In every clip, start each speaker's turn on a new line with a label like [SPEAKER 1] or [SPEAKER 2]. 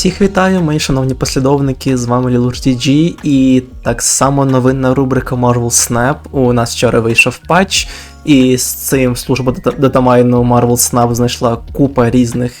[SPEAKER 1] Всіх вітаю, мої шановні послідовники, з вами LilurTG і так само новинна рубрика Marvel Snap. У нас вчора вийшов патч, і з цим служба дата- датамайну Marvel Snap знайшла купа різних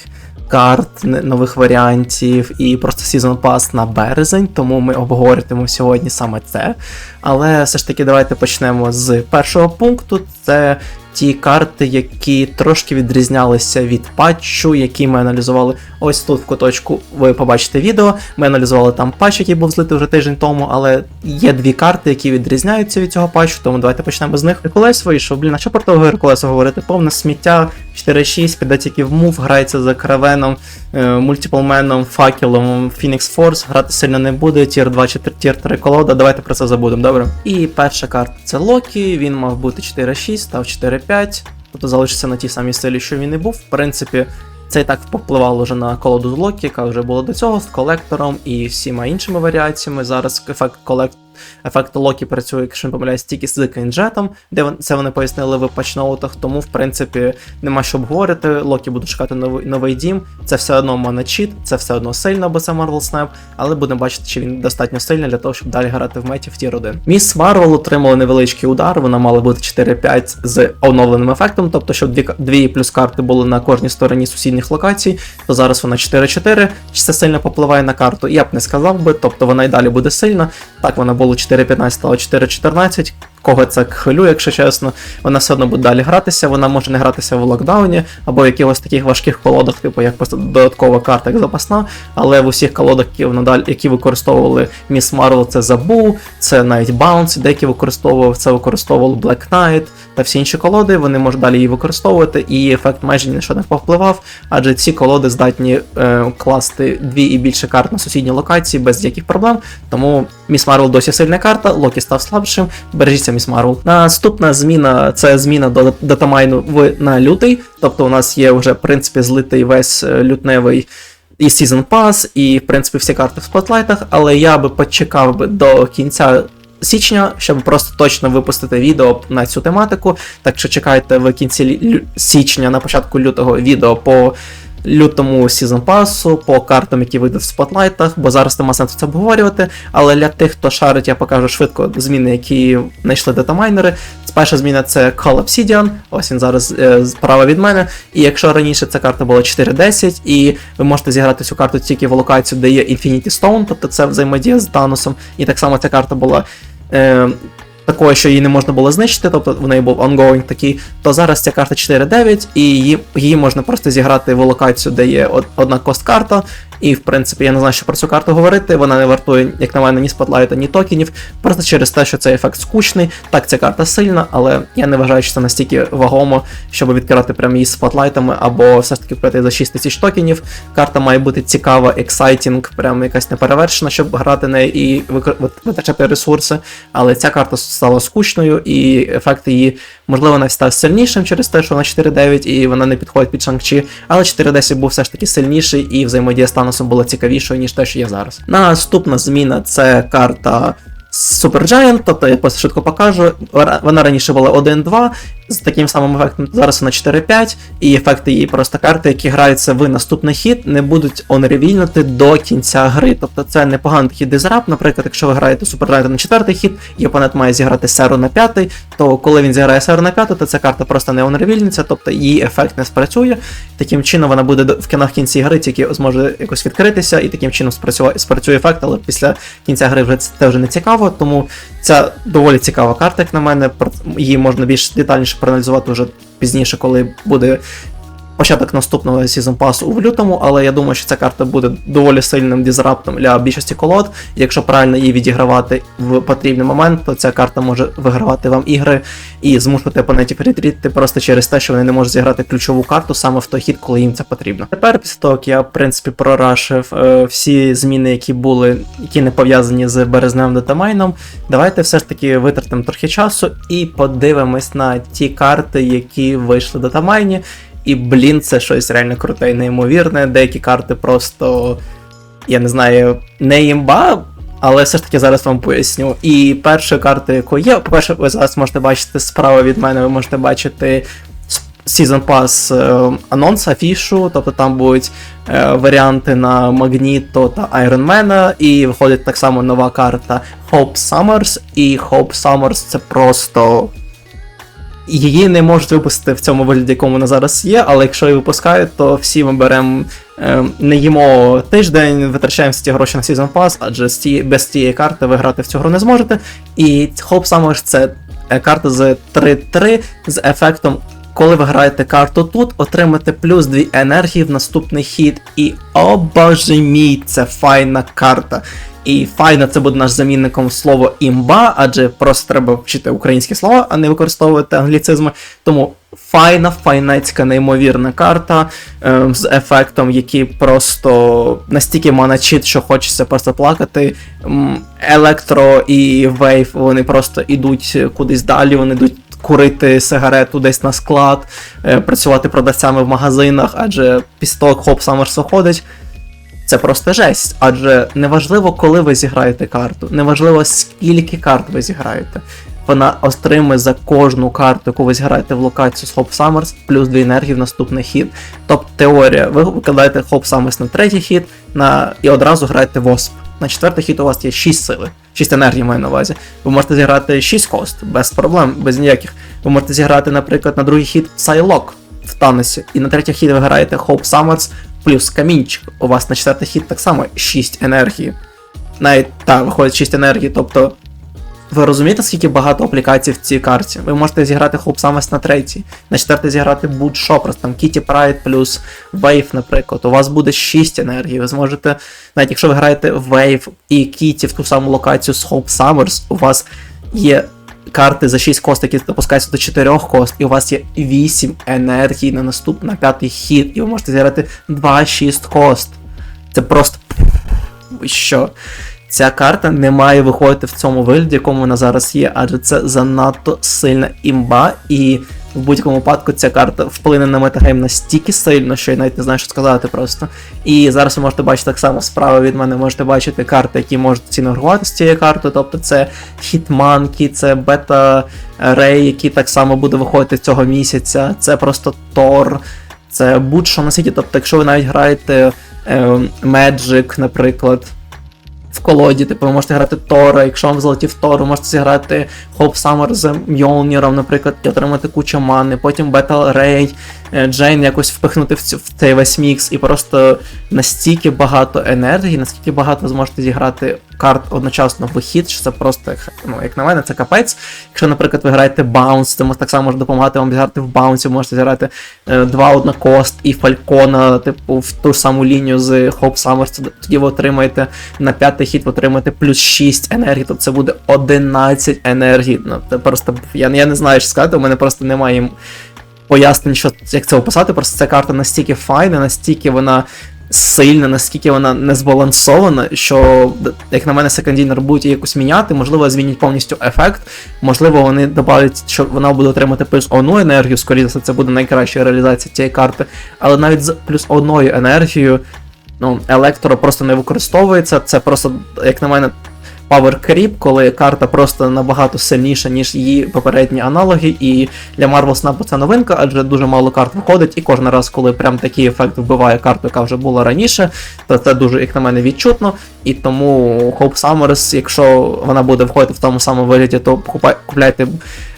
[SPEAKER 1] карт, нових варіантів і просто Season Pass на березень, тому ми обговорюємо сьогодні саме це. Але все ж таки давайте почнемо з першого пункту. Це ті карти, які трошки відрізнялися від патчу, які ми аналізували ось тут в куточку. Ви побачите відео. Ми аналізували там патч, який був злитий вже тиждень тому, але є дві карти, які відрізняються від цього патчу, тому давайте почнемо з них. Геркулес вийшов. Блін, а що про того Геркулеса говорити? Повне сміття 4-6, піде тільки в мув, грається за кравеном, мультиплменом, факелом, Phoenix Force. Грати сильно не буде, тір 2 чи тір 3 колода. Давайте про це забудемо, добре? І перша карта це Локі. Він мав бути 4-6, став 4-5. Тобто залишиться на тій самій стилі, що він і був. В принципі, це і так попливало вже на колоду з Локі, яка вже була до цього з колектором і всіма іншими варіаціями. Зараз ефект колект. Ефект Локі працює, якщо не помиляюсь, тільки з Кейнджетом, де це вони пояснили в патчноутах, тому в принципі нема що обговорити. Локі буде шукати новий, новий дім. Це все одно моночіт, це все одно сильно, бо це Marvel Snap, але будемо бачити, чи він достатньо сильний для того, щоб далі грати в меті в тір 1. Міс Марвел отримала невеличкий удар, вона мала бути 4-5 з оновленим ефектом, тобто, щоб дві, дві плюс карти були на кожній стороні сусідніх локацій, то зараз вона 4-4. Чи це сильно попливає на карту? Я б не сказав би, тобто вона і далі буде сильна. Так, вона була 4-15, стало 4-14. Кого це хвилює, якщо чесно, вона все одно буде далі гратися, вона може не гратися в локдауні або в якихось таких важких колодах, типу як просто додаткова карта, як запасна, але в усіх колодах, які вона далі, які використовували Міс Марвел, це Забу, це навіть Bounce, деякі використовував, це використовували Black Knight та всі інші колоди, вони можуть далі її використовувати, і ефект майже ні на що не повпливав, адже ці колоди здатні е, класти дві і більше карт на сусідні локації без яких проблем. Тому Міс Марвел досі сильна карта, Локі став слабшим. Бережіться Міс Марвел. Наступна зміна це зміна до датамайну в на лютий. Тобто у нас є вже в принципі злитий весь е, лютневий. І Season Pass, і в принципі всі карти в спотлайтах, але я би почекав би до кінця січня, щоб просто точно випустити відео на цю тематику. Так що чекайте в кінці січня, на початку лютого відео по лютому сезон пасу, по картам, які вийдуть в спотлайтах, бо зараз нема сенсу це обговорювати. Але для тих, хто шарить, я покажу швидко зміни, які знайшли датамайнери. Перша зміна це Call Obsidian, ось він зараз е, справа від мене. І якщо раніше ця карта була 4-10, і ви можете зіграти цю карту тільки в локацію, де є Infinity Stone, тобто це взаємодія з Таносом. І так само ця карта була. Е, Такою, що її не можна було знищити, тобто в неї був ongoing такий, то зараз ця карта 4-9, і її, її можна просто зіграти в локацію, де є одна кост-карта. І, в принципі, я не знаю, що про цю карту говорити. Вона не вартує, як на мене, ні спотлайта, ні токенів. Просто через те, що цей ефект скучний. Так, ця карта сильна, але я не вважаю, що це настільки вагомо, щоб відкривати прямо її спотлайтами, або все ж таки купити за 6 тисяч токенів. Карта має бути цікава, ексайтінг, прямо якась неперевершена, щоб грати нею і витрачати ресурси. Але ця карта стала скучною, і ефект її, можливо, навіть став сильнішим через те, що вона 4-9 і вона не підходить під Шанг-Чі, але 4-10 був все ж таки сильніший, і взаємодія з Таносом була цікавішою, ніж те, що є зараз. Наступна зміна це карта. Supergiant, тобто я швидко покажу. Вона раніше була 1-2 з таким самим ефектом. Зараз вона 4-5, і ефекти її просто карти, які граються в наступний хід, не будуть онревільнути до кінця гри. Тобто це непоганий такий дизрап. Наприклад, якщо ви граєте Supergiant на четвертий хід, і опонент має зіграти серу на п'ятий, то коли він зіграє серу на п'ятий, то ця карта просто не онревільниться, тобто її ефект не спрацює. Таким чином вона буде в кінах кінці гри тільки зможе якось відкритися, і таким чином спрацює, спрацює ефект, але після кінця гри вже це вже не цікаво, тому це доволі цікава карта, як на мене. Її можна більш детальніше проаналізувати вже пізніше, коли буде початок наступного сезон пасу в лютому, але я думаю, що ця карта буде доволі сильним дізраптом для більшості колод. Якщо правильно її відігравати в потрібний момент, то ця карта може вигравати вам ігри і змушувати опонентів ретріти просто через те, що вони не можуть зіграти ключову карту саме в той хід, коли їм це потрібно. Тепер, після того, як я в принципі прорашив е, всі зміни, які були, які не пов'язані з березневим датамайном, давайте все ж таки витратимо трохи часу і подивимось на ті карти, які вийшли в датамайні. І блін, це щось реально круте і неймовірне. Деякі карти просто, я не знаю, не імба, але все ж таки зараз вам поясню. І перша карта, яку є, по-перше, ви зараз можете бачити справа від мене, ви можете бачити Season Pass е, анонс, афішу, тобто там будуть е, варіанти на Магніто та Айронмена, і виходить так само нова карта Hope Summers, і Hope Summers це просто. Її не можуть випустити в цьому вигляді, якому вона зараз є, але якщо її випускають, то всі ми беремо, е, не їмо тиждень, витрачаємо всі ті гроші на Season Pass, адже з ті, без цієї карти ви грати в цю гру не зможете. І Hope Summers це е, карта з 3-3 з ефектом. Коли ви граєте карту тут, отримаєте плюс 2 енергії в наступний хід. І о боже мій, це файна карта. І файна це буде наш замінником слово імба, адже просто треба вчити українські слова, а не використовувати англіцизми. Тому файна, файнецька, неймовірна карта е, з ефектом, який просто настільки моночит, що хочеться просто плакати. М, Електро і Вейв вони просто йдуть кудись далі, вони йдуть. Курити сигарету десь на склад, е, працювати продавцями в магазинах, адже після того, як Хоп Саммерс виходить, це просто жесть. Адже неважливо, коли ви зіграєте карту, неважливо скільки карт ви зіграєте. Вона отримує за кожну карту, яку ви зіграєте в локацію з Hope Summers, плюс 2 енергії в наступний хід. Тобто теорія, ви викладаєте Hope Summers на третій хід на... і одразу граєте Wasp. На четвертий хід у вас є 6 сили, 6 енергії маю на увазі. Ви можете зіграти 6 кост, без проблем, без ніяких. Ви можете зіграти, наприклад, на другий хід Psylocke в Таносі, і на третій хід ви граєте Hope Summers плюс камінчик. У вас на четвертий хід так само 6 енергії. Навіть так, виходить 6 енергії, тобто. Ви розумієте, скільки багато аплікацій в цій карті? Ви можете зіграти Hope Summers на третій, на четвертий зіграти будь-що, просто там Kitty Pride плюс Wave, наприклад. У вас буде 6 енергій. Ви зможете, навіть якщо ви граєте Wave і Kitty в ту саму локацію з Hope Summers, у вас є карти за 6 кост, які допускаються до 4 кост, і у вас є 8 енергій на наступний на п'ятий хід, і ви можете зіграти 2-6 кост. Це просто. Що? Ця карта не має виходити в цьому вигляді, якому вона зараз є, адже це занадто сильна імба, і в будь-якому випадку ця карта вплине на метагейм настільки сильно, що я навіть не знаю, що сказати просто. І зараз ви можете бачити так само справа від мене, можете бачити карти, які можуть ціноргувати з цією картою. Тобто це Хітманки, це Бета Рей, який так само буде виходити цього місяця, це просто Тор, це будь-що на світі. Тобто, якщо ви навіть граєте е, Magic, наприклад в колоді, типу, ви можете грати Тора, якщо вам залетів Тор, ви можете зіграти Hope Summer з Мьолніром, наприклад, і отримати кучу мани, потім Battle Ray, Джейн якось впихнути в, цю, в цей весь мікс, і просто настільки багато енергії, наскільки багато зможете зіграти карт одночасно в вихід, що це просто, ну, як на мене, це капець. Якщо, наприклад, ви граєте Bounce, це так само може допомагати вам зіграти в ви можете зіграти е, два однокост і Фалькона, типу, в ту саму лінію з Hope Summers, тоді ви отримаєте на п'ятий хід, ви отримаєте плюс 6 енергії, тобто це буде 11 енергії. Ну, це просто, я, я не знаю, що сказати, у мене просто немає пояснень, що як це описати, просто ця карта настільки файна, настільки вона сильна, наскільки вона не збалансована, що, як на мене, секондійнер будуть якось міняти, можливо, змінять повністю ефект, можливо, вони додають, що вона буде отримати плюс одну енергію, скоріше це буде найкраща реалізація цієї карти, але навіть з плюс одною енергією. Ну, електро просто не використовується. Це просто, як на мене, Power Creep, коли карта просто набагато сильніша, ніж її попередні аналоги. І для Marvel Snap це новинка, адже дуже мало карт виходить, і кожен раз, коли прям такий ефект вбиває карту, яка вже була раніше, то це дуже, як на мене, відчутно. І тому Hope Summers, якщо вона буде входити в тому самому вигляді, то купляйте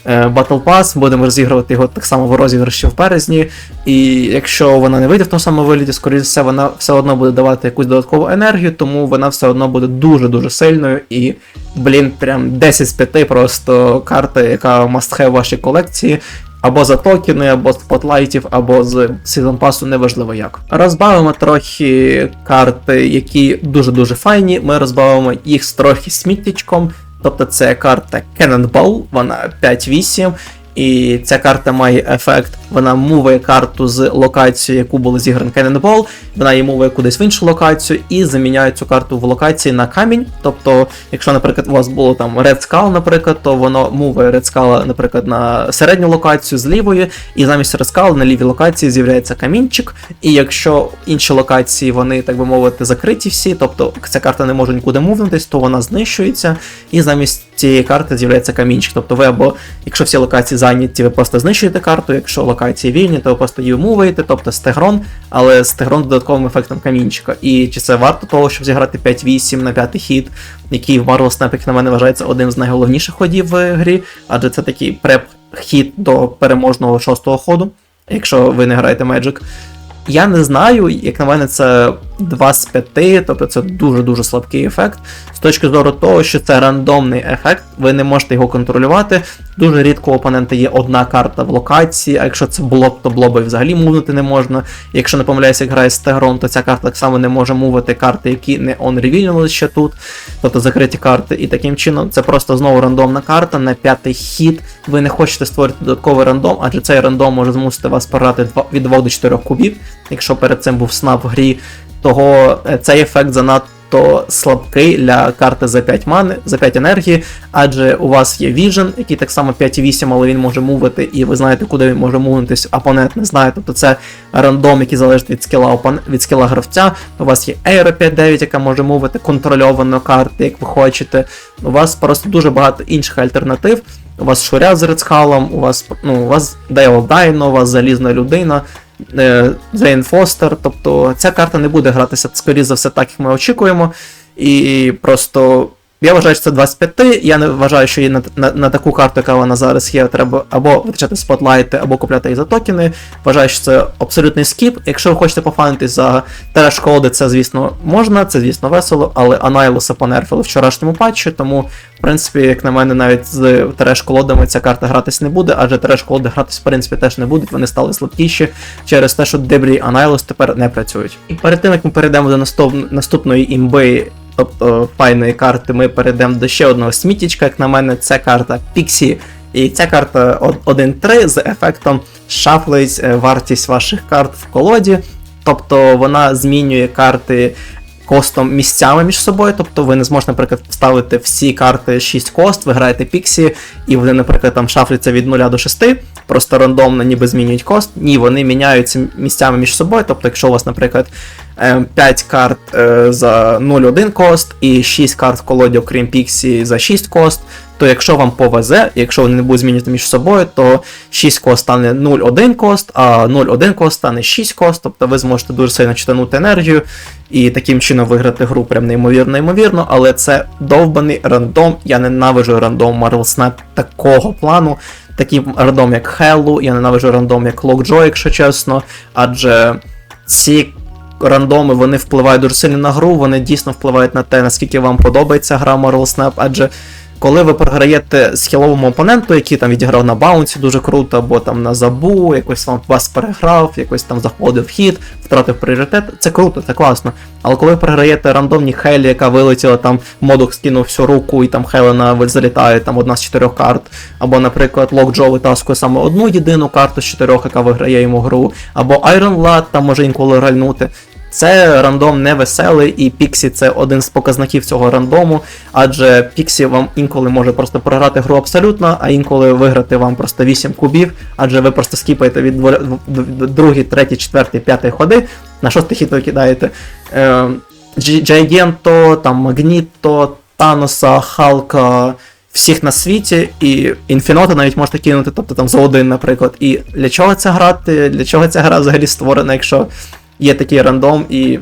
[SPEAKER 1] Battle Pass, будемо розігрувати його так само в розіграші в березні. І якщо вона не вийде в тому самому вигляді, скоріше все, вона все одно буде давати якусь додаткову енергію, тому вона все одно буде дуже-дуже сильною. І, блін, прям 10 з 5 просто карта, яка must have в вашій колекції. Або за токени, або з спотлайтів, або з сезон пасу, неважливо як. Розбавимо трохи карти, які дуже-дуже файні. Ми розбавимо їх з трохи сміттячком. Тобто це карта Cannonball, вона 5-8. І ця карта має ефект, вона муває карту з локацією, яку було зігран Cannonball, вона її муває кудись в іншу локацію і заміняє цю карту в локації на камінь. Тобто, якщо, наприклад, у вас було там Red Skull, наприклад, то воно муває Red Skull, наприклад, на середню локацію з лівої, і замість Red Skull на лівій локації з'являється камінчик. І якщо інші локації, вони, так би мовити, закриті всі, тобто ця карта не може нікуди мувнутись, то вона знищується, і замість цієї карти з'являється камінчик. Тобто ви або, якщо всі локації зайняті, ви просто знищуєте карту, якщо локації вільні, то ви просто її муваєте, тобто стегрон, але стегрон додатковим ефектом камінчика. І чи це варто того, щоб зіграти 5-8 на п'ятий хід, який в Marvel Snap, як на мене, вважається одним з найголовніших ходів в грі, адже це такий преп-хід до переможного шостого ходу, якщо ви не граєте Magic. Я не знаю, як на мене, це 2 з 5, тобто це дуже-дуже слабкий ефект. З точки зору того, що це рандомний ефект, ви не можете його контролювати. Дуже рідко у опонента є одна карта в локації, а якщо це блоб, то блоби взагалі мувнути не можна. Якщо не помиляюся, грає з Тегром, то ця карта так само не може мувити карти, які не онревільнули ще тут, тобто закриті карти. І таким чином це просто знову рандомна карта на п'ятий хід. Ви не хочете створити додатковий рандом, адже цей рандом може змусити вас програти від 2 до 4 кубів, якщо перед цим був снап в грі. Того е, цей ефект занадто слабкий для карти за 5 мани, за 5 енергії, адже у вас є Vision, який так само 5,8, але він може мувити, і ви знаєте, куди він може мувитись, опонент не знає. Тобто це рандом, який залежить від скіла від скіла гравця. У вас є Aero 5-9, яка може мувити контрольовано карти, як ви хочете. У вас просто дуже багато інших альтернатив. У вас Шуря з Редскалом, у вас ну, у вас Дейл Дайно, у вас залізна людина. Зейн Фостер. Тобто ця карта не буде гратися, скоріше за все, так, як ми очікуємо. І просто я вважаю, що це 25. Я не вважаю, що її на, на на, таку карту, яка вона зараз є, треба або витрачати спотлайти, або купляти її за токени. Вважаю, що це абсолютний скіп. Якщо ви хочете пофанитись за тереш колоди, це, звісно, можна, це, звісно, весело, але Анайлоса понерфили вчорашньому патчі, тому, в принципі, як на мене, навіть з тереш колодами ця карта гратись не буде, адже тереш колоди гратись, в принципі, теж не будуть, вони стали слабкіші через те, що Дебрі Анайлос тепер не працюють. І перед тим, як ми перейдемо до наступної імби. Тобто файної карти ми перейдемо до ще одного смітічка, як на мене, це карта Pixie. І ця карта 1-3 з ефектом шафлить е, вартість ваших карт в колоді. Тобто вона змінює карти костом місцями між собою. Тобто ви не зможете, наприклад, вставити всі карти 6 кост, ви граєте Піксі, і вони, наприклад, там шафляться від 0 до 6, просто рандомно ніби змінюють кост. Ні, вони міняються місцями між собою. Тобто, якщо у вас, наприклад, 5 е, карт е, за 0,1 кост і 6 карт в колоді, окрім Піксі, за 6 кост, то якщо вам повезе, якщо вони не будуть змінювати між собою, то 6 кост стане 0,1 кост, а 0,1 кост стане 6 кост, тобто ви зможете дуже сильно читанути енергію і таким чином виграти гру прям неймовірно, неймовірно, але це довбаний рандом. Я ненавиджу рандом Marvel Snap такого плану. Такий рандом, як Hello, я ненавиджу рандом як Lockjaw, якщо чесно, адже ці рандоми вони впливають дуже сильно на гру, вони дійсно впливають на те, наскільки вам подобається гра Marvel Snap, адже коли ви програєте схиловому опоненту, який там відіграв на баунсі дуже круто, або там на забу, якось вам вас переграв, якось там заходив хід, втратив пріоритет, це круто, це класно. Але коли ви програєте рандомні Хелі, яка вилетіла там, модок скинув всю руку, і там Хелена залітає там одна з чотирьох карт, або, наприклад, Лок Джо витаскує саме одну єдину карту з чотирьох, яка виграє йому гру, або Iron Lad там може інколи гральнути. Це рандом не веселий, і Піксі це один з показників цього рандому, адже Піксі вам інколи може просто програти гру абсолютно, а інколи виграти вам просто 8 кубів, адже ви просто скіпаєте від другий, третій, четвертий, п'ятий ходи, на шостий хід ви кидаєте е, Джайгенто, там Магніто, Таноса, Халка. Всіх на світі, і інфінота навіть можете кинути, тобто там за один, наприклад. І для чого ця грати? Для чого ця гра взагалі створена, якщо є такий рандом, і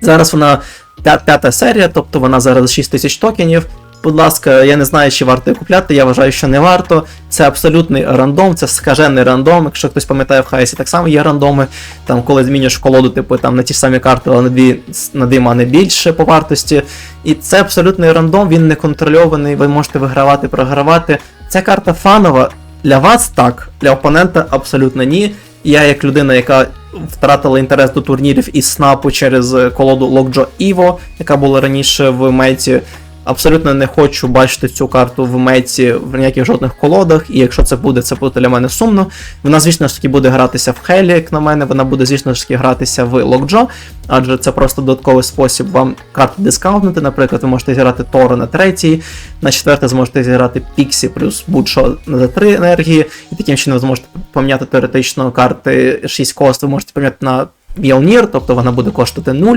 [SPEAKER 1] зараз вона п'ята серія, тобто вона зараз 6 тисяч токенів. Будь ласка, я не знаю, чи варто її купляти, я вважаю, що не варто. Це абсолютний рандом, це скажений рандом. Якщо хтось пам'ятає, в Хайсі так само є рандоми, там коли змінюєш колоду, типу там на ті самі карти, але на дві на дві мани більше по вартості. І це абсолютний рандом, він не контрольований, ви можете вигравати, програвати. Ця карта фанова. Для вас так, для опонента абсолютно ні. Я, як людина, яка втратила інтерес до турнірів із снапу через колоду Lockjaw Evo, яка була раніше в меті, Абсолютно не хочу бачити цю карту в меті в ніяких жодних колодах, і якщо це буде, це буде для мене сумно. Вона, звісно ж таки, буде гратися в Хелі, як на мене, вона буде, звісно ж таки, гратися в Локджо, адже це просто додатковий спосіб вам карти дискаунтнути. Наприклад, ви можете зіграти Торо на третій, на четверте зможете зіграти Піксі плюс будь-що за 3 енергії, і таким чином ви зможете поміняти теоретично карти 6 кост, ви можете поміняти на Мьолнір, тобто вона буде коштувати 0.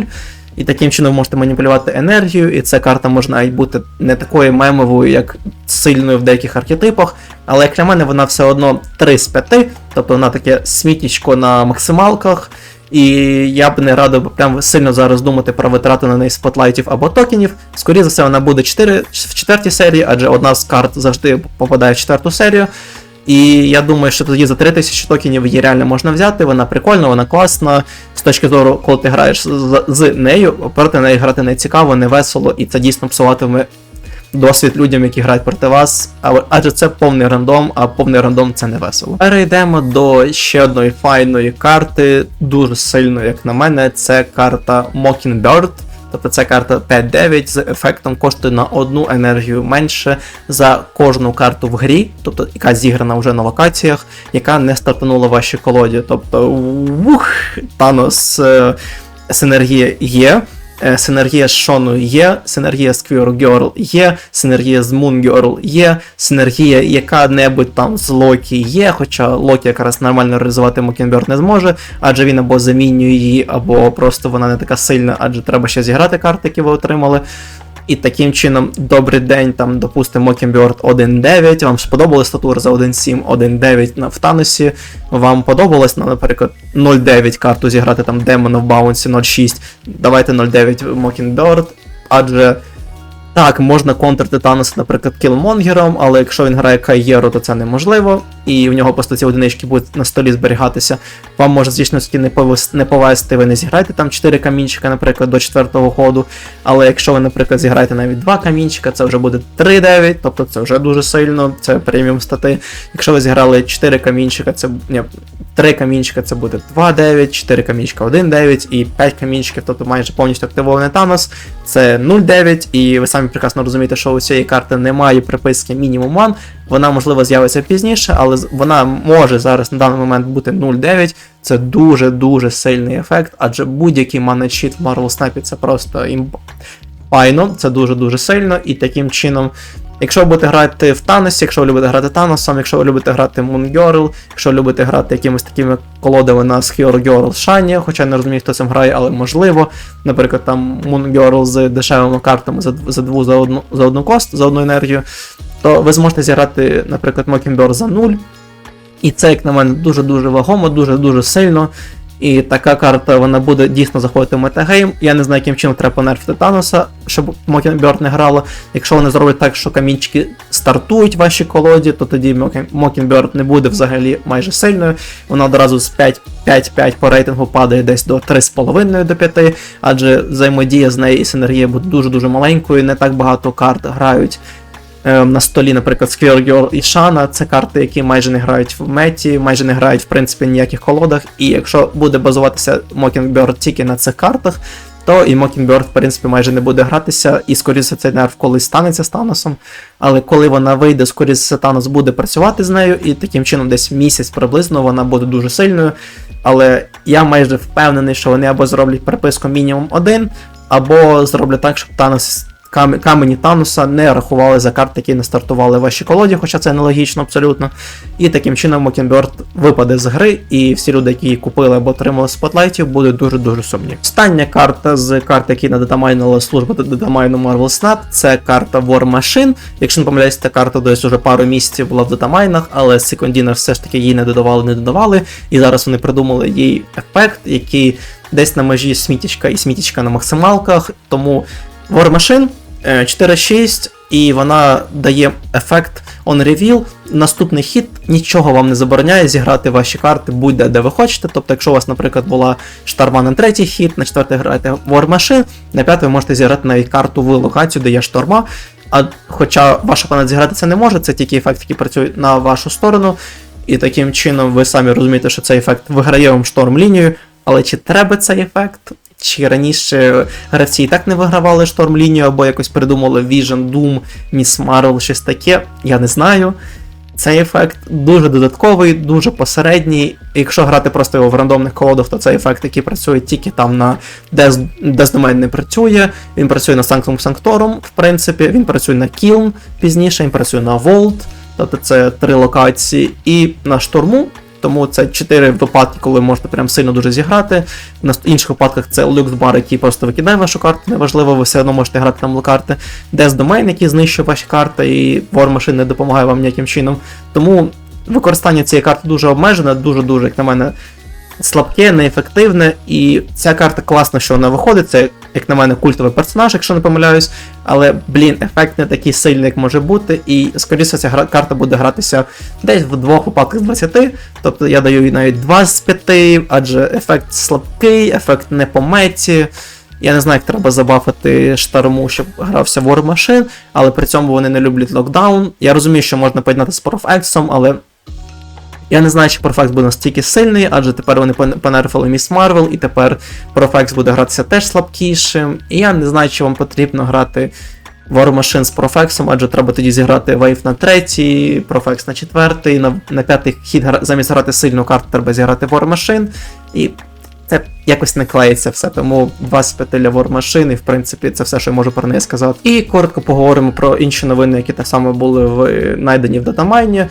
[SPEAKER 1] І таким чином ви можете маніпулювати енергію, і ця карта може навіть бути не такою мемовою, як сильною в деяких архетипах, але як для мене вона все одно 3 з 5, тобто вона таке смітічко на максималках. І я б не радив прям сильно зараз думати про витрати на неї спотлайтів або токенів. Скоріше за все, вона буде 4, в четвертій серії, адже одна з карт завжди попадає в четверту серію. І я думаю, що тоді за 3000 токенів її реально можна взяти, вона прикольна, вона класна. З точки зору, коли ти граєш з, нею, проти неї грати не цікаво, не весело, і це дійсно псуватиме досвід людям, які грають проти вас. Адже це повний рандом, а повний рандом це не весело. Перейдемо до ще одної файної карти, дуже сильної, як на мене, це карта Mockingbird. Тобто ця карта 5-9 з ефектом коштує на одну енергію менше за кожну карту в грі, тобто яка зіграна вже на локаціях, яка не стартанула ваші колоді. Тобто, ух, Танос е, синергія є. Е, Синергія з Шоною є, синергія з Queer Girl є, синергія з Moon Girl є, синергія яка-небудь там з Локі є, хоча Локі якраз нормально реалізувати Мокінберт не зможе, адже він або замінює її, або просто вона не така сильна, адже треба ще зіграти карти, які ви отримали. І таким чином, добрий день, там, допустимо, Mockingbird 1.9, вам сподобалась статура за 1.7, 1.9 на в Таносі, вам подобалось, ну, наприклад, 0.9 карту зіграти там Demon of Bounce 0.6, давайте 0.9 Mockingbird, адже так, можна контрити Таноса, наприклад, кілмонгером, але якщо він грає Кайєру, то це неможливо, і в нього просто ці одинички будуть на столі зберігатися. Вам може, звісно, не не повести, ви не зіграєте там 4 камінчика, наприклад, до 4 ходу. Але якщо ви, наприклад, зіграєте навіть 2 камінчика, це вже буде 3-9, тобто це вже дуже сильно, це преміум стати. Якщо ви зіграли 4 камінчика, це ні, 3 камінчика це буде 2-9, 4 камінчика 1-9 і 5 камінчиків, тобто майже повністю активований Танос, це 0-9, і ви самі прекрасно розумієте, що у цієї карти немає приписки мінімум ман. Вона, можливо, з'явиться пізніше, але вона може зараз на даний момент бути 0.9. Це дуже-дуже сильний ефект, адже будь-який манечіт в Marvel Snap це просто імп... файно, це дуже-дуже сильно, і таким чином. Якщо ви будете грати в Таносі, якщо ви любите грати Таносом, якщо ви любите грати Moon Girl, якщо ви любите грати якимись такими колодами на Hero Girl Shiny, хоча я не розумію, хто цим грає, але можливо. Наприклад, там Moon Girl з дешевими картами за, за дву за одну за одну кост, за одну енергію, то ви зможете зіграти, наприклад, Mockingbird за 0. І це, як на мене, дуже-дуже вагомо, дуже-дуже сильно. І така карта вона буде дійсно заходити в метагейм. Я не знаю, яким чином треба понерфити Таноса, щоб Mockingbird не грала. Якщо вони зроблять так, що камінчики стартують в вашій колоді, то тоді Mockingbird не буде взагалі майже сильною. Вона одразу з 5-5 по рейтингу падає десь до 3,5 до 5, адже взаємодія з нею і синергія буде дуже-дуже маленькою, не так багато карт грають на столі, наприклад, Girl і Shana, це карти, які майже не грають в меті, майже не грають, в принципі, ніяких колодах. І якщо буде базуватися Mockingbird тільки на цих картах, то і Mockingbird, в принципі, майже не буде гратися, і скоріше цей нерв колись станеться з Таносом. Але коли вона вийде, скоріше Танос буде працювати з нею, і таким чином десь місяць приблизно вона буде дуже сильною. Але я майже впевнений, що вони або зроблять приписку мінімум один, або зроблять так, щоб Танос камені Тануса не рахували за карти, які не стартували в вашій колоді, хоча це нелогічно абсолютно. І таким чином Mockingbird випаде з гри, і всі люди, які її купили або отримали спотлайтів, будуть дуже-дуже сумні. Остання карта з карт, які надетамайнила служба дедамайну Marvel Snap, це карта War Machine. Якщо не помиляюсь, ця карта десь уже пару місяців була в датамайнах, але секундіна все ж таки її не додавали, не додавали. І зараз вони придумали їй ефект, який десь на межі смітічка і смітічка на максималках. Тому War Machine 4-6, і вона дає ефект on reveal. Наступний хід нічого вам не забороняє зіграти ваші карти будь-де де ви хочете. Тобто, якщо у вас, наприклад, була шторма на третій хід, на четвертий граєте War Machine, на п'ятий ви можете зіграти навіть карту в локацію, де є шторма. А хоча ваш опонент зіграти це не може, це тільки ефект, який працює на вашу сторону. І таким чином ви самі розумієте, що цей ефект виграє вам шторм лінію. Але чи треба цей ефект? Чи раніше гравці і так не вигравали шторм лінію, або якось придумали Vision, Doom, Miss Marvel, щось таке, я не знаю. Цей ефект дуже додатковий, дуже посередній. Якщо грати просто його в рандомних колодах, то цей ефект, який працює тільки там на Death, Domain не працює. Він працює на Sanctum Sanctorum, в принципі, він працює на Kiln пізніше, він працює на Vault, тобто це три локації, і на штурму. Тому це 4 випадки, коли можете прям сильно дуже зіграти. На інших випадках це люкс бар, який просто викидає вашу карту, неважливо, ви все одно можете грати там карти. Death Domain, який знищує ваші карти, і Machine не допомагає вам ніяким чином. Тому використання цієї карти дуже обмежене, дуже-дуже, як на мене, слабке, неефективне, і ця карта класна, що вона виходить. Це, як на мене, культовий персонаж, якщо не помиляюсь. Але, блін, ефект не такий сильний, як може бути. І, скоріше, ця карта буде гратися десь в двох випадках з 20. Тобто я даю їй навіть 2 з 5, адже ефект слабкий, ефект не по меті. Я не знаю, як треба забафити шторму, щоб грався War Machine, але при цьому вони не люблять локдаун. Я розумію, що можна поєднати з Profx, але я не знаю, чи Profx буде настільки сильний, адже тепер вони пон- понерфили Міс Марвел, і тепер Profx буде гратися теж слабкішим. І я не знаю, чи вам потрібно грати War Machine з Profx, адже треба тоді зіграти Wave на третій, Profx на четвертий, на, на п'ятий хід замість грати сильну карту, треба зіграти War Machine. І це якось не клеїться все, тому 25 для War Machine, і в принципі це все, що я можу про неї сказати. І коротко поговоримо про інші новини, які так само були в найдені в датамайні.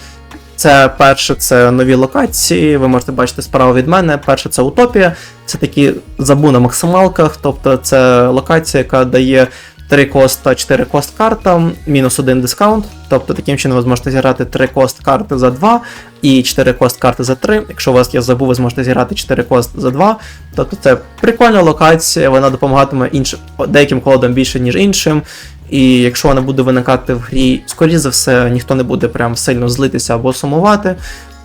[SPEAKER 1] Це перше, це нові локації. Ви можете бачити справа від мене. Перше це Утопія. Це такі забу на максималках. Тобто це локація, яка дає 3 коста, 4 кост картам, мінус 1 дискаунт. Тобто таким чином ви зможете зіграти 3 кост карти за 2 і 4 кост карти за 3. Якщо у вас є забу, ви зможете зіграти 4 кост за 2. Тобто це прикольна локація, вона допомагатиме іншим деяким колодам більше, ніж іншим. І якщо вона буде виникати в грі, скоріше за все, ніхто не буде прям сильно злитися або сумувати.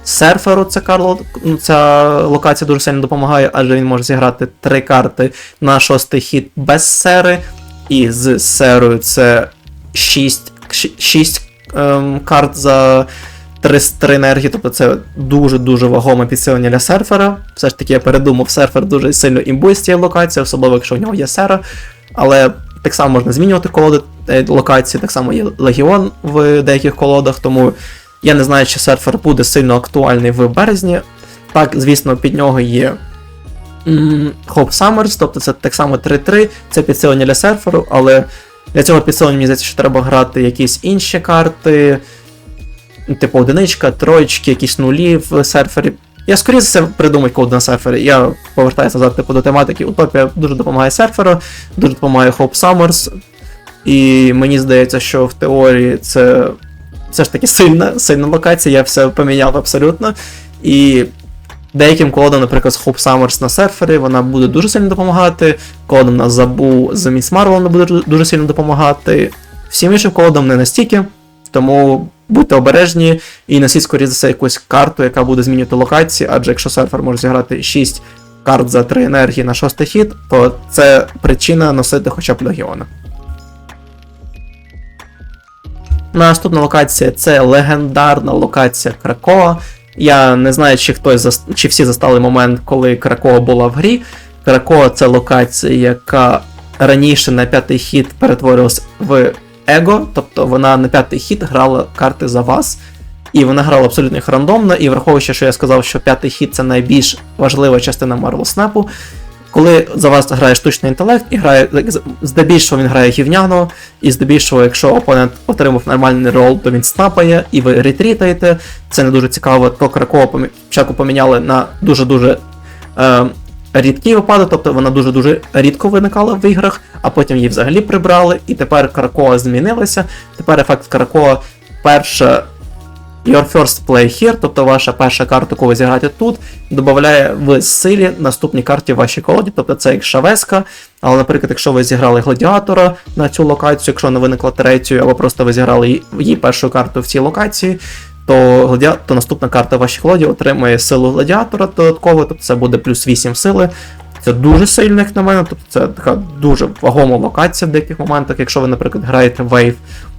[SPEAKER 1] Серферу ця, карло, ну, ця локація дуже сильно допомагає, адже він може зіграти три карти на шостий хід без сери. І з серою це 6, 6 ем, карт за 3, 3 енергії, тобто це дуже-дуже вагоме підсилення для серфера. Все ж таки я передумав, серфер дуже сильно імбує з цієї локації, особливо якщо в нього є сера. Але так само можна змінювати колоди е, локації, так само є легіон в деяких колодах, тому я не знаю, чи серфер буде сильно актуальний в березні. Так, звісно, під нього є Hope Summers, тобто це так само 3-3, це підсилення для серферу, але для цього підсилення мені здається, що треба грати якісь інші карти, типу одиничка, троєчки, якісь нулі в серфері. Я скоріше за все придумаю коди на серфері. Я повертаюся назад типу, до тематики. Утопія дуже допомагає серферу, дуже допомагає Hope Summers. І мені здається, що в теорії це все ж таки сильна, сильна локація, я все поміняв абсолютно. І деяким колодам, наприклад, Hope Summers на серфері, вона буде дуже сильно допомагати. Колодам на Забу з Miss Marvel вона буде дуже- сильно допомагати. Всім іншим колодам не настільки. Тому будьте обережні і носіть, скоріше за все, якусь карту, яка буде змінювати локації, адже якщо серфер може зіграти 6 карт за 3 енергії на шостий хід, то це причина носити хоча б легіона. Наступна локація це легендарна локація Кракова. Я не знаю, чи хтось зас- чи всі застали момент, коли Кракова була в грі. Кракова це локація, яка раніше на п'ятий хід перетворилась в его, тобто вона на п'ятий хід грала карти за вас. І вона грала абсолютно їх рандомно, і враховуючи, що я сказав, що п'ятий хід це найбільш важлива частина Marvel Snap, коли за вас грає штучний інтелект і грає здебільшого він грає гівняно, і здебільшого, якщо опонент отримав нормальний рол, то він снапає, і ви ретрітаєте. Це не дуже цікаво, то Кракова помі- поміняли на дуже-дуже е, рідкий випадок, тобто вона дуже-дуже рідко виникала в іграх, а потім її взагалі прибрали, і тепер Кракова змінилася. Тепер ефект Кракова перша. Your first play here, тобто ваша перша карта, яку ви зіграєте тут, додає в силі наступній карті в вашій колоді, тобто це як шавеска. Але, наприклад, якщо ви зіграли гладіатора на цю локацію, якщо не виникла третьою, або просто ви зіграли її першу карту в цій локації, то, гладіа... то наступна карта в вашій колоді отримує силу гладіатора додатково, тобто це буде плюс 8 сили. Це дуже сильно, як на мене, тобто це така дуже вагома локація в деяких моментах. Якщо ви, наприклад, граєте Wave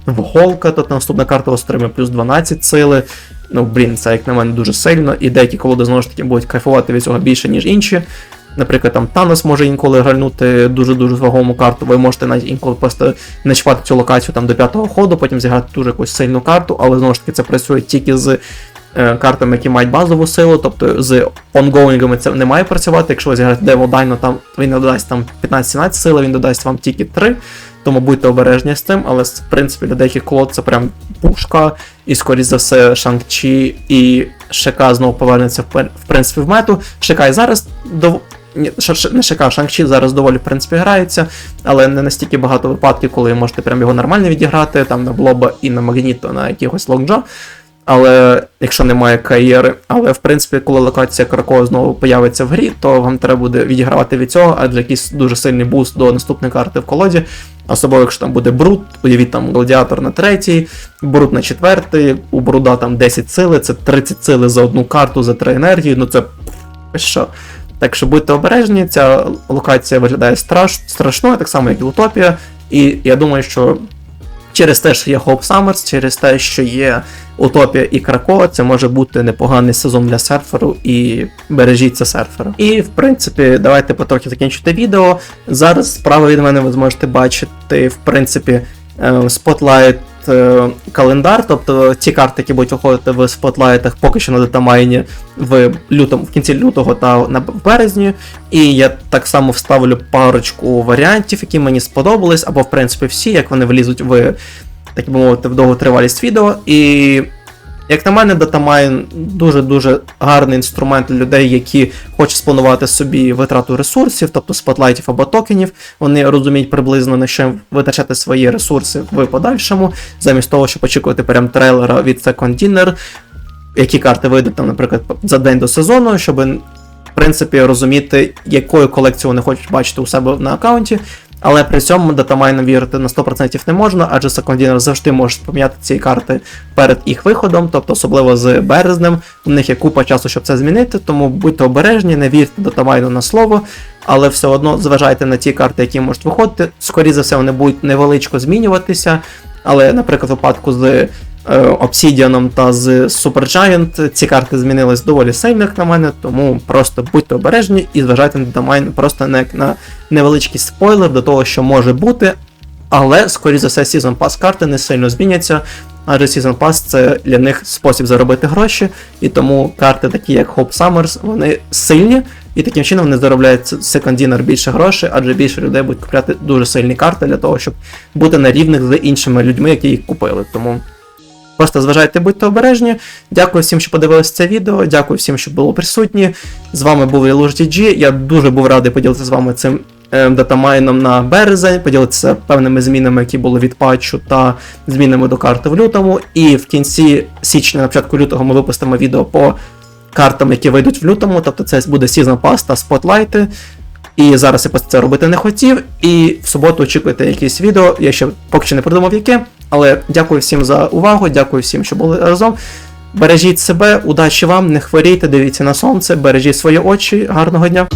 [SPEAKER 1] в Голка, то наступна карта вас отримує плюс 12 сили. Ну, блін, це як на мене дуже сильно, і деякі колоди знову ж таки будуть кайфувати від цього більше, ніж інші. Наприклад, там Танос може інколи гральнути дуже-дуже вагому карту, ви можете навіть інколи просто не чіпати цю локацію там до п'ятого ходу, потім зіграти дуже якусь сильну карту, але знову ж таки це працює тільки з е, картами, які мають базову силу, тобто з онгоїнгами це не має працювати. Якщо ви зіграєте Devil там він не додасть там 15-17 сили, він додасть вам тільки 3. Тому будьте обережні з тим, але в принципі для деяких колод це прям пушка, і скоріш за все Шанг-Чі і ШК знову повернеться в принципі в мету. ШК і зараз дов... Не ШК, Шанг-Чі зараз доволі в принципі грається, але не настільки багато випадків, коли ви можете прям його нормально відіграти, там на Блоба і на Магніто, на якихось Локджо. Але якщо немає кар'єри, але в принципі, коли локація Кракова знову появиться в грі, то вам треба буде відігравати від цього, адже якийсь дуже сильний буст до наступної карти в колоді. Особливо, якщо там буде Брут, уявіть там гладіатор на третій, Брут на четвертий, у Бруда там 10 сили, це 30 сили за одну карту, за 3 енергії, ну це що. Так що будьте обережні, ця локація виглядає страш, страшною, так само, як і Утопія. І я думаю, що через те, що є Hope Summers, через те, що є Утопія і Крако, це може бути непоганий сезон для серферу, і бережіться серфера. І в принципі, давайте потрохи закінчити відео. Зараз справа від мене ви зможете бачити, в принципі, е, е, календар, тобто ті карти, які будуть виходити в спотлайтах поки що на датамайні в лютому, в кінці лютого та на березні. І я так само вставлю парочку варіантів, які мені сподобались, або в принципі всі, як вони влізуть в, так би мовити, в довготривалість відео. І як на мене, датамайн дуже-дуже гарний інструмент для людей, які хочуть спланувати собі витрату ресурсів, тобто спотлайтів або токенів. Вони розуміють приблизно на що витрачати свої ресурси в подальшому, замість того, щоб очікувати прям трейлера від Second Dinner, які карти вийдуть там, наприклад, за день до сезону, щоб в принципі розуміти, якою колекцію вони хочуть бачити у себе на аккаунті. Але при цьому датамайнам вірити на 100% не можна, адже секондінер завжди може поміняти ці карти перед їх виходом, тобто особливо з березнем. У них є купа часу, щоб це змінити, тому будьте обережні, не вірте датамайну на слово, але все одно зважайте на ті карти, які можуть виходити. Скоріше за все, вони будуть невеличко змінюватися. Але, наприклад, в випадку з е, Obsidian та з Supergiant ці карти змінились доволі сильно, як на мене, тому просто будьте обережні і зважайте на датамайн просто не як на невеличкий спойлер до того, що може бути. Але, скоріше за все, Season Pass карти не сильно зміняться, адже Season Pass це для них спосіб заробити гроші, і тому карти, такі як Hope Summers, вони сильні, і таким чином вони заробляють Dinner більше грошей, адже більше людей будуть купляти дуже сильні карти для того, щоб бути на рівних з іншими людьми, які їх купили. Тому Просто зважайте, будьте обережні. Дякую всім, що подивилися це відео. Дякую всім, що були присутні. З вами був GG. Я дуже був радий поділитися з вами цим е, датамайном на березень, поділитися певними змінами, які були від патчу, та змінами до карти в лютому. І в кінці січня, на початку лютого, ми випустимо відео по картам, які вийдуть в лютому. Тобто це буде Season Pass та спотлайти. І зараз я це робити не хотів. І в суботу очікуйте якесь відео. Я ще поки що не придумав яке. Але дякую всім за увагу, дякую всім, що були разом. Бережіть себе, удачі вам, не хворійте, дивіться на сонце, бережіть свої очі, гарного дня.